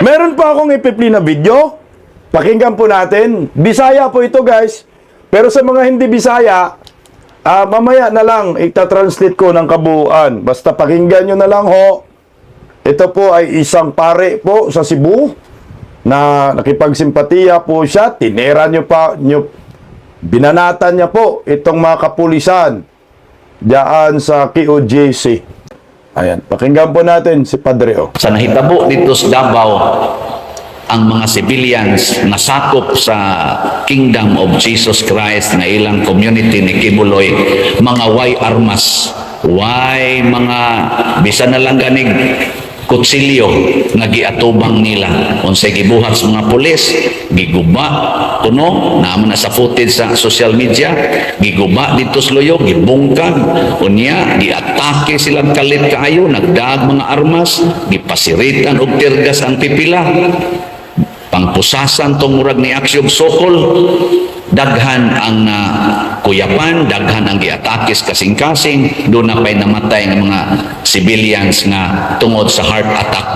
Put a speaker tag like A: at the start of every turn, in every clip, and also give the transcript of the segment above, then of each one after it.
A: Meron pa akong ipipli na video. Pakinggan po natin. Bisaya po ito guys. Pero sa mga hindi Bisaya, ah, mamaya na lang ita-translate ko ng kabuuan. Basta pakinggan nyo na lang ho. Ito po ay isang pare po sa Cebu na nakipagsimpatiya po siya. Tinera nyo pa, nyo, binanatan niya po itong mga kapulisan diyan sa QJC. Ayan, pakinggan po natin si Padre O.
B: Sa nahitabo dito sa Davao, ang mga civilians nasakop sa Kingdom of Jesus Christ na ilang community ni Kibuloy, mga way armas, way mga bisan na lang ganig kutsilyo nga giatubang nila. Unsay gibuhat sa mga pulis giguba. Kuno naman na sa footage sa social media giguba dito sa loyo gibungkag. Unya giatake silang kalit kaayo nagdaag mga armas gipasiritan og tirgas ang pipila. Pangpusasan tong murag ni Aksyon Sokol. Daghan ang na kuyapan daghan ang giatakis kasing-kasing doon na pa'y namatay ng mga civilians nga tungod sa heart attack.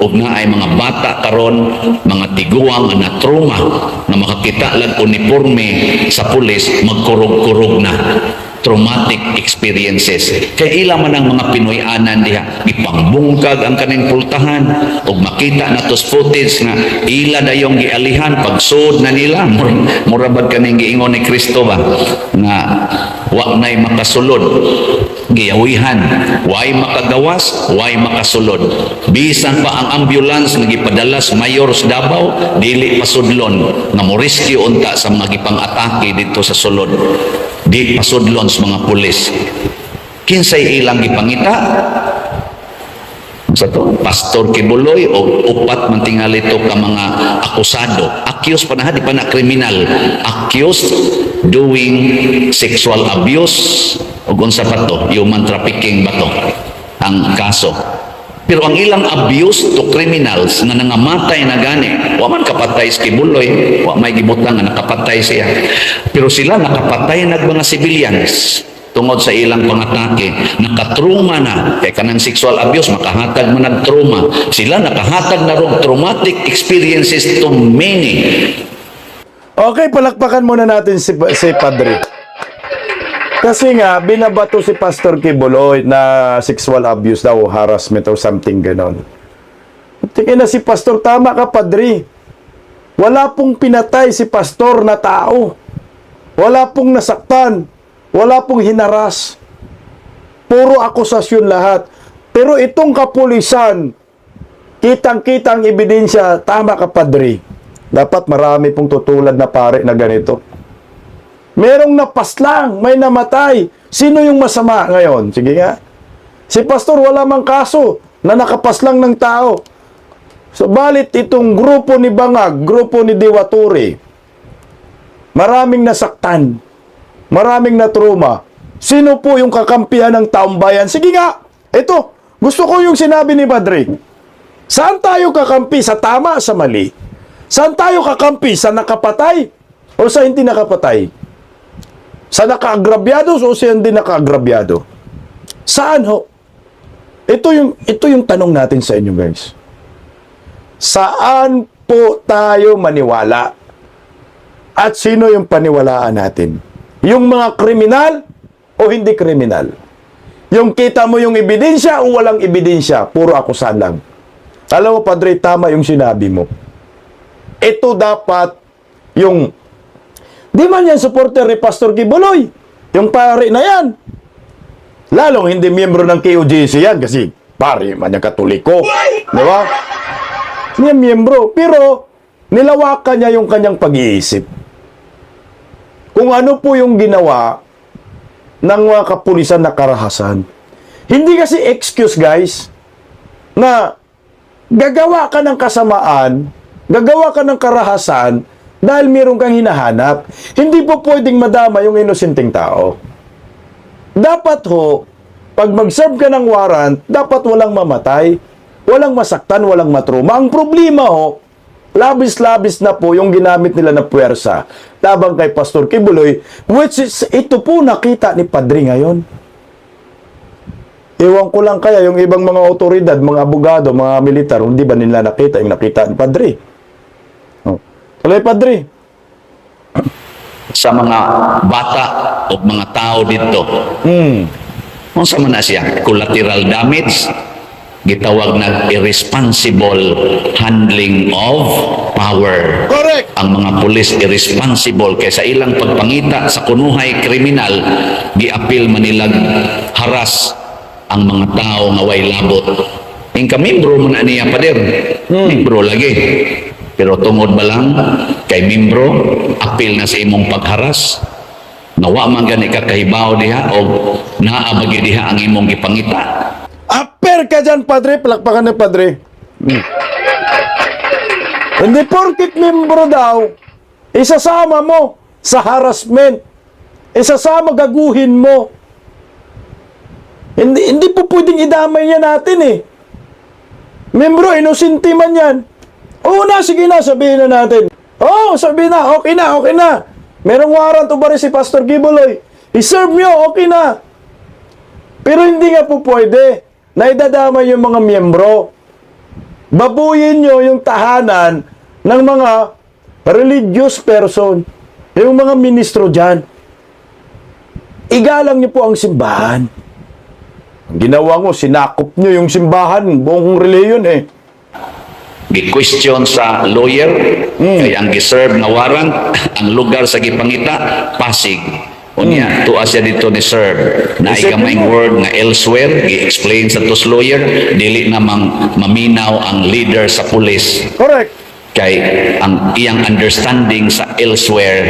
B: Ug na ay mga bata karon mga tiguang na trauma na makakita lang uniforme sa pulis magkurog-kurog na traumatic experiences. Kay ila man ang mga Pinoy-anan diha, ipangbungkag ang kaning pultahan ug makita na tos footage nga ila dayong gialihan pagsud na nila. Mura bad kaning giingon ni Kristo ba? Nga wa nay makasulod. Giyawihan. Way makagawas way makasulod. Bisan pa ang ambulance nga gipadala sa mayor sa Davao dili pasudlon. Nga mo rescue unta sa mga gipang-atake dito sa sulod di pasudlon sa mga pulis. Kinsay ilang gipangita? Sa to pastor kibuloy o upat man tingali to ka mga akusado. Accused pa na di pa na kriminal. Accused doing sexual abuse. O unsa pa to human trafficking ba to ang kaso pero ang ilang abuse to criminals nga nangamatay na gani, wa man kapatay sa kibuloy, wa may gibutang nga nakapatay siya. Pero sila nakapatay nag mga civilians tungod sa ilang pangatake, nakatruma na, kay kanang sexual abuse, makahatag man ng trauma. Sila nakahatag na ron traumatic experiences to many.
A: Okay, palakpakan muna natin si, si Padre. Kasi nga, binabato si Pastor Kibuloy na sexual abuse daw, harassment or something ganon. Tingin na si Pastor, tama ka, Padre. Wala pong pinatay si Pastor na tao. Wala pong nasaktan. Wala pong hinaras. Puro akusasyon lahat. Pero itong kapulisan, kitang-kitang ebidensya, tama ka, Padre. Dapat marami pong tutulad na pare na ganito. Merong napaslang, may namatay. Sino yung masama ngayon? Sige nga. Si pastor wala mang kaso na nakapaslang ng tao. So, balit itong grupo ni Bangag, grupo ni Diwaturi, maraming nasaktan, maraming natruma. Sino po yung kakampihan ng taong bayan? Sige nga, ito, gusto ko yung sinabi ni Padre. Saan tayo kakampi? Sa tama, sa mali? Saan tayo kakampi? Sa nakapatay o sa hindi nakapatay? Sa nakaagrabyado o sa hindi nakaagrabyado? Saan ho? Ito yung, ito yung tanong natin sa inyo guys. Saan po tayo maniwala? At sino yung paniwalaan natin? Yung mga kriminal o hindi kriminal? Yung kita mo yung ebidensya o walang ebidensya? Puro akusan lang. Alam mo, Padre, tama yung sinabi mo. Ito dapat yung Di man yan supporter ni Pastor Kibuloy. Yung pare na yan. Lalong hindi miyembro ng KOJC yan kasi pare man yung katoliko. Di ba? Niya miyembro. Pero nilawakan niya yung kanyang pag-iisip. Kung ano po yung ginawa ng mga kapulisan na karahasan. Hindi kasi excuse guys na gagawa ka ng kasamaan, gagawa ka ng karahasan, dahil meron kang hinahanap. Hindi po pwedeng madama yung inosenteng tao. Dapat ho, pag mag-serve ka ng warrant, dapat walang mamatay, walang masaktan, walang matruma. Ang problema ho, labis-labis na po yung ginamit nila na puwersa labang kay Pastor Kibuloy, which is, ito po nakita ni Padre ngayon. Ewan ko lang kaya yung ibang mga otoridad, mga abogado, mga militar, hindi ba nila nakita yung nakita ni Padre? Tuloy, Padre.
B: sa mga bata o mga tao dito.
A: Hmm.
B: Unsa man na siya? Collateral damage, gitawag na irresponsible handling of power.
A: Correct.
B: Ang mga pulis irresponsible kay sa ilang pagpangita sa kunuhay kriminal, giapil manilag haras ang mga tao nga way labot. Ingka membro mo na niya pader. Membro lagi. Pero tungod ba lang kay membro, apil na sa imong pagharas, nawa man gani ka kahibaw diha o naabagi diha ang imong gipangita.
A: Aper ka dyan, Padre. Palakpakan na, Padre. Hmm. Hindi porkit membro daw, isasama mo sa harassment. Isasama gaguhin mo. Hindi, hindi po pwedeng idamay yan natin eh. Membro, inusinti man yan. Oo na, sige na, sabihin na natin. Oo, sabihin na, okay na, okay na. Merong warrant o ba si Pastor Gibuloy? I-serve nyo, okay na. Pero hindi nga po pwede na idadamay yung mga miyembro. Babuyin nyo yung tahanan ng mga religious person, yung mga ministro dyan. Igalang nyo po ang simbahan. Ang ginawa mo, sinakop nyo yung simbahan, buong reliyon eh.
B: Gi-question sa lawyer, kay ang giserve na warrant, ang lugar sa gipangita, Pasig. Unya, tuwa siya dito ni Sir, na
A: mo.
B: word nga elsewhere, gi-explain sa tos lawyer, dili namang maminaw ang leader sa pulis
A: Correct.
B: kay ang iyang understanding sa elsewhere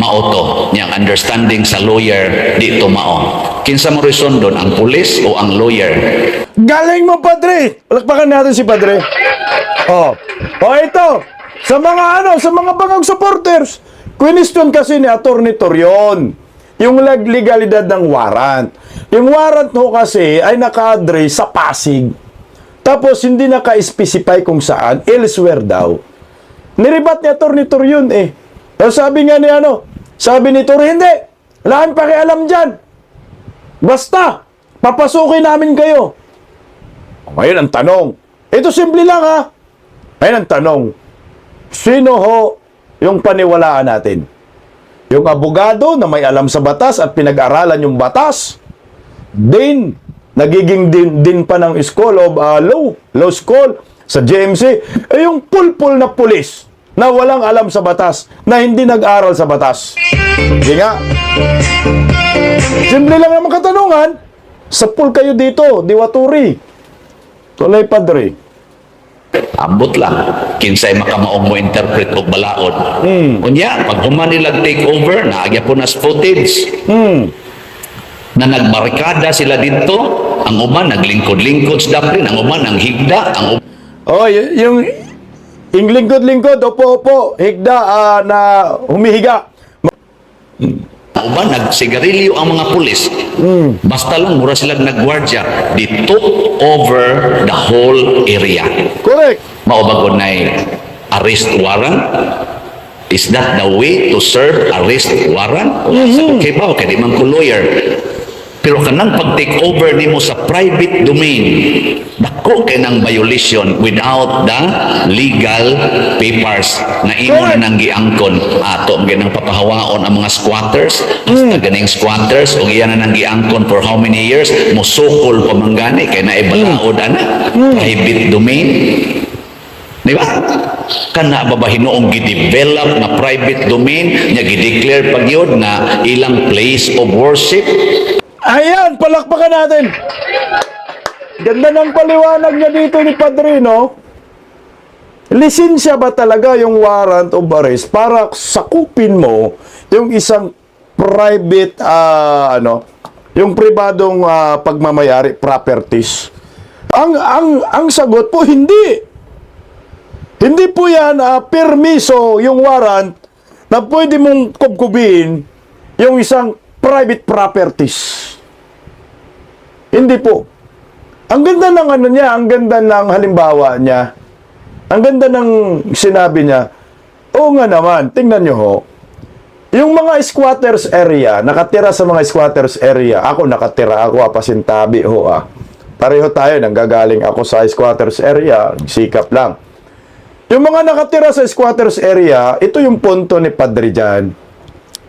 B: maoto niyang understanding sa lawyer dito mao kinsa mo reason doon ang pulis o ang lawyer
A: Galing mo, Padre! Palakpakan natin si Padre. Oh. Oh, ito. Sa mga ano, sa mga bangag supporters, question kasi ni Atty. Torion yung leg- legalidad ng warrant. Yung warrant ho kasi ay naka-address sa Pasig. Tapos hindi naka-specify kung saan, elsewhere daw. Niribat ni Atty. Torion eh. Tapos sabi nga ni ano, sabi ni Torion, hindi, wala kang pakialam dyan. Basta, papasukin namin kayo. Ngayon ang tanong, ito simple lang ha. Ngayon ang tanong, sino ho yung paniwalaan natin? Yung abogado na may alam sa batas at pinag-aralan yung batas, din, nagiging din, din pa ng school of uh, law, law school sa JMC, eh yung pulpul na pulis na walang alam sa batas, na hindi nag-aral sa batas. Hindi nga. Simple lang naman katanungan, sa pool kayo dito, diwaturi. Tuloy, Padre.
B: Ambot lang. Kinsay makamaong mo interpret og balaod. Unya pag human nila take over naagya po nas footage.
A: Hmm.
B: na nagbarikada sila dito ang uban naglingkod-lingkod sa daplin ang uban ang higda ang uban
A: Oh, yung yung lingkod-lingkod, opo-opo, higda ah, na humihiga.
B: Ang uban, nagsigarilyo ang mga pulis. Basta lang, mura sila nagwardya. They took over the whole area.
A: Correct.
B: Maubagod na arrest warrant. Is that the way to serve arrest warrant? Okay ba? Okay, di man ko lawyer. Pero kanang pag-take over nimo sa private domain, dako kay ng violation without the legal papers na imo na nang giangkon. Ato ang ganang papahawaon ang mga squatters. Hasta ganing squatters o iyan na nang giangkon for how many years musukol pa man gani kay na ibalaod ana. Private domain. Di ba? Kana ba ba hinoong gidevelop na private domain nga gideclare pag yun na ilang place of worship
A: Ayan, palakpakan natin. Ganda ng paliwanag niya dito ni Padrino. Lisensya ba talaga yung warrant of arrest para sakupin mo yung isang private, ah, ano, yung pribadong ah, pagmamayari, properties? Ang, ang, ang sagot po, hindi. Hindi po yan ah, permiso yung warrant na pwede mong kubkubin yung isang private properties. Hindi po. Ang ganda ng ano niya, ang ganda ng halimbawa niya. Ang ganda ng sinabi niya. Oo nga naman, tingnan niyo ho. Yung mga squatters area, nakatira sa mga squatters area, ako nakatira, ako ah, pasintabi ho ah. pareho tayo, nanggagaling ako sa squatters area, sikap lang. Yung mga nakatira sa squatters area, ito yung punto ni Padre dyan.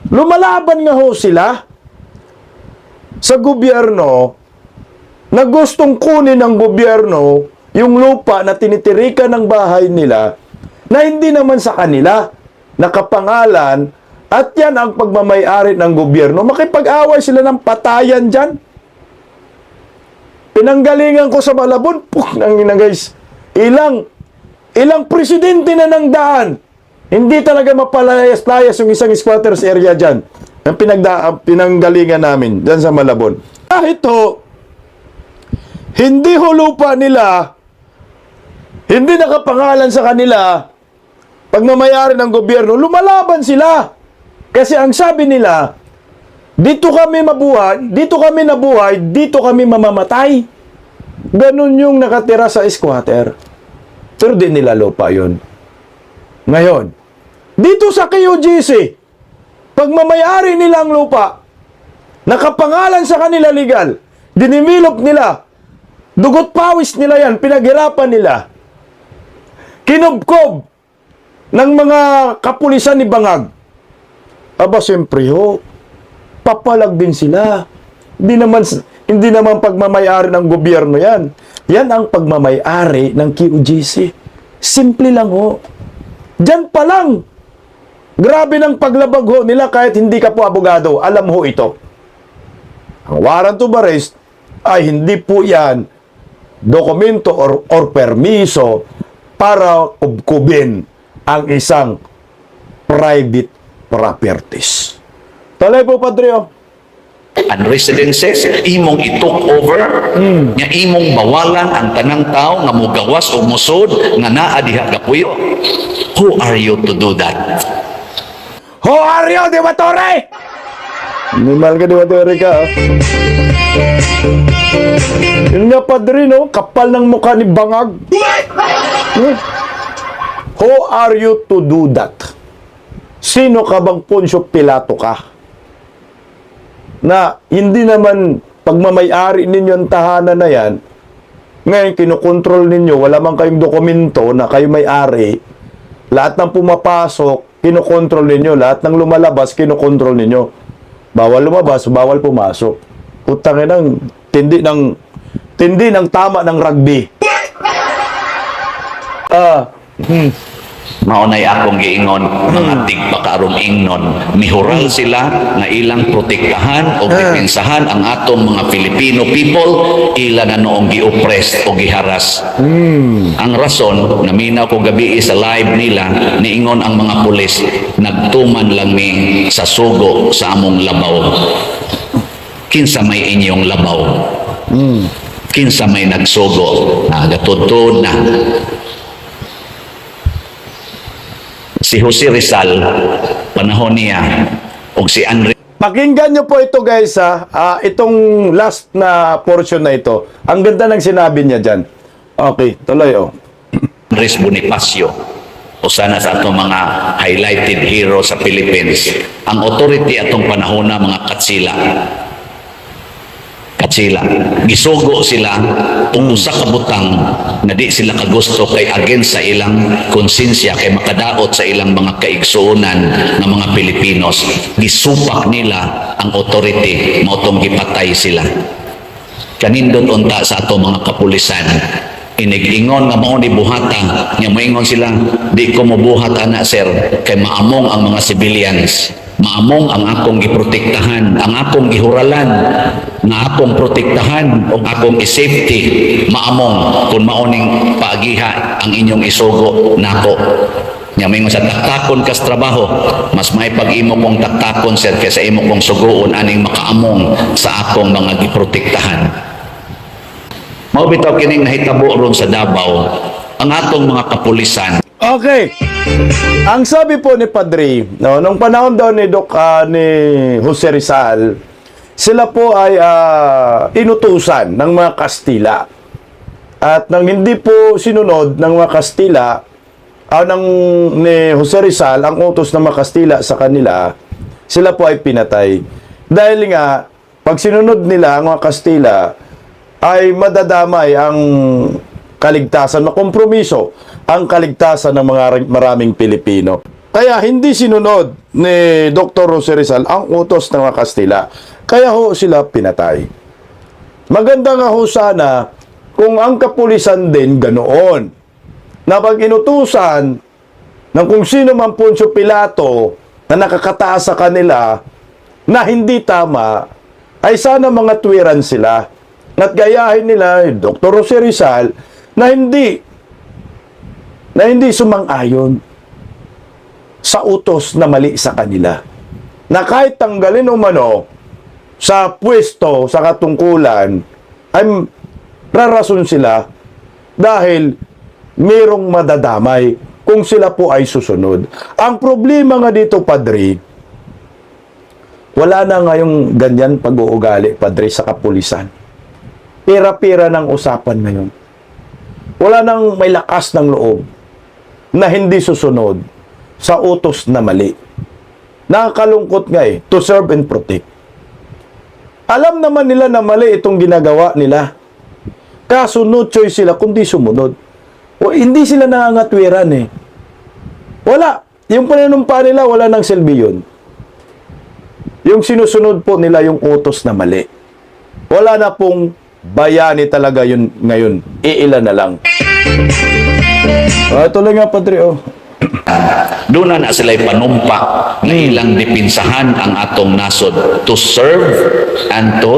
A: Lumalaban nga ho sila sa gobyerno na gustong kunin ng gobyerno yung lupa na tinitirikan ng bahay nila na hindi naman sa kanila nakapangalan at yan ang pagmamayari ng gobyerno. Makipag-away sila ng patayan dyan. Pinanggalingan ko sa Malabon, puk, nang guys. Ilang, ilang presidente na ng daan. Hindi talaga mapalayas-layas yung isang squatters area dyan. Ang pinagda, ang pinanggalingan namin dyan sa Malabon. Kahit ho, hindi ho lupa nila, hindi nakapangalan sa kanila, pagmamayari ng gobyerno, lumalaban sila. Kasi ang sabi nila, dito kami mabuhay, dito kami nabuhay, dito kami mamamatay. Ganon yung nakatira sa squatter. Pero di nila lupa yun. Ngayon, dito sa KOGC, pagmamayari nila ang lupa, nakapangalan sa kanila legal, dinimilop nila, dugot pawis nila yan, pinaghirapan nila, kinubkob ng mga kapulisan ni Bangag. Aba, siyempre ho, papalag din sila. Hindi naman, hindi naman pagmamayari ng gobyerno yan. Yan ang pagmamayari ng QGC. Simple lang ho. Diyan pa lang. Grabe ng paglabag ho nila kahit hindi ka po abogado. Alam ho ito. Ang warrant of arrest ay hindi po yan dokumento or, or permiso para kubkubin ang isang private properties. Talay po, Padre. oh.
B: and residences imong i-took over nya imong bawalan ang tanang tao nga mogawas o musod nga naa diha kapuyo who are you to do that
A: Ho, Ario de Batore! Nimal ka de Batore ka, ah. Yun nga, Padre, no? Kapal ng mukha ni Bangag. Hmm? Who are you to do that? Sino ka bang Poncio Pilato ka? Na hindi naman pagmamayari ninyo ang tahanan na yan, ngayon kinukontrol ninyo, wala man kayong dokumento na kayo may-ari, lahat ng pumapasok, kinokontrol ninyo. Lahat ng lumalabas, kinokontrol ninyo. Bawal lumabas, bawal pumasok. Putang ng tindi ng tindi ng tama ng rugby. Ah,
B: maunay akong giingon mga tigpa karong ingnon. Mihural sila nga ilang protektahan o depensahan ang atong mga Filipino people. Ila na noong gi-oppress o giharas. Ang rason naminaw ko gabi sa live nila niingon ang mga pulis nagtuman lang ni sa sugo sa among labaw kinsa may inyong labaw kinsa may nagsugo ah, gatudtod na si Jose Rizal panahon niya og si Andre
A: pakinggan nyo po ito guys ha. Ah, itong last na portion na ito. Ang ganda ng sinabi niya dyan. Okay, tuloy oh.
B: Andres Bonifacio o sana sa atong mga highlighted hero sa Philippines ang authority atong panahon na mga katsila katsila gisugo sila kung usa ka butang na di sila kagusto kay against sa ilang konsensya kay makadaot sa ilang mga kaigsuonan ng mga Pilipinos. Gisupak nila ang authority mautong gipatay sila. Kanindot unta sa ato mga kapulisan. Inigingon nga mao ni buhata nya moingon sila di ko mobuhat ana sir kay maamong ang mga civilians maamong ang akong giprotektahan ang akong gihuralan nga akong protektahan o akong i-safety maamong kung maoning paagiha ang inyong isugo nako. Nya may sa taktakon kas trabaho mas may pag-imo kong taktakon sir kaysa imo kong suguon aning makaamong sa akong mga giprotektahan Mao bitaw kining nahitabo ron sa Davao ang atong mga kapulisan.
A: Okay. Ang sabi po ni Padre, no, nung panahon daw ni Doc ah, ni Jose Rizal, sila po ay ah, inutusan ng mga Kastila. At nang hindi po sinunod ng mga Kastila, ah, ng ni Jose Rizal, ang utos ng mga Kastila sa kanila, sila po ay pinatay. Dahil nga, pag sinunod nila ang mga Kastila, ay madadamay ang kaligtasan, makompromiso ang kaligtasan ng mga maraming Pilipino. Kaya hindi sinunod ni Dr. Jose Rizal ang utos ng mga Kastila. Kaya ho sila pinatay. Maganda nga ho sana kung ang kapulisan din ganoon. Na pag inutusan ng kung sino man Poncio Pilato na nakakataas sa kanila na hindi tama, ay sana mga tuwiran sila. At gayahin nila Dr. Jose Rizal na hindi na hindi sumang-ayon sa utos na mali sa kanila. Na kahit tanggalin o mano sa pwesto, sa katungkulan, ay rarason sila dahil merong madadamay kung sila po ay susunod. Ang problema nga dito, Padre, wala na ngayong ganyan pag-uugali, Padre, sa kapulisan. Pira-pira ng usapan ngayon. Wala nang may lakas ng loob na hindi susunod sa utos na mali. Nakakalungkot nga eh, to serve and protect. Alam naman nila na mali itong ginagawa nila. Kaso no choice sila kundi sumunod. O hindi sila nangangatwiran eh. Wala. Yung pananumpa nila, wala nang silbi yun. Yung sinusunod po nila yung utos na mali. Wala na pong bayani talaga yun ngayon. Iilan na lang. Ah, lang nga, Padre, oh.
B: Doon na na sila'y panumpa na ilang dipinsahan ang atong nasod to serve and to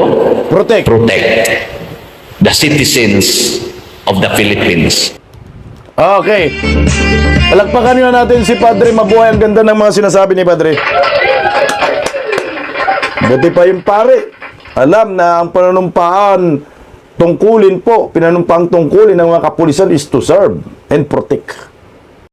A: Protect.
B: protect the citizens of the Philippines.
A: Okay. Palagpakan nga natin si Padre. Mabuhay ang ganda ng mga sinasabi ni Padre. Buti pa yung pare. Alam na ang pananumpaan tungkulin po, pinanumpang tungkulin ng mga kapulisan is to serve and protect.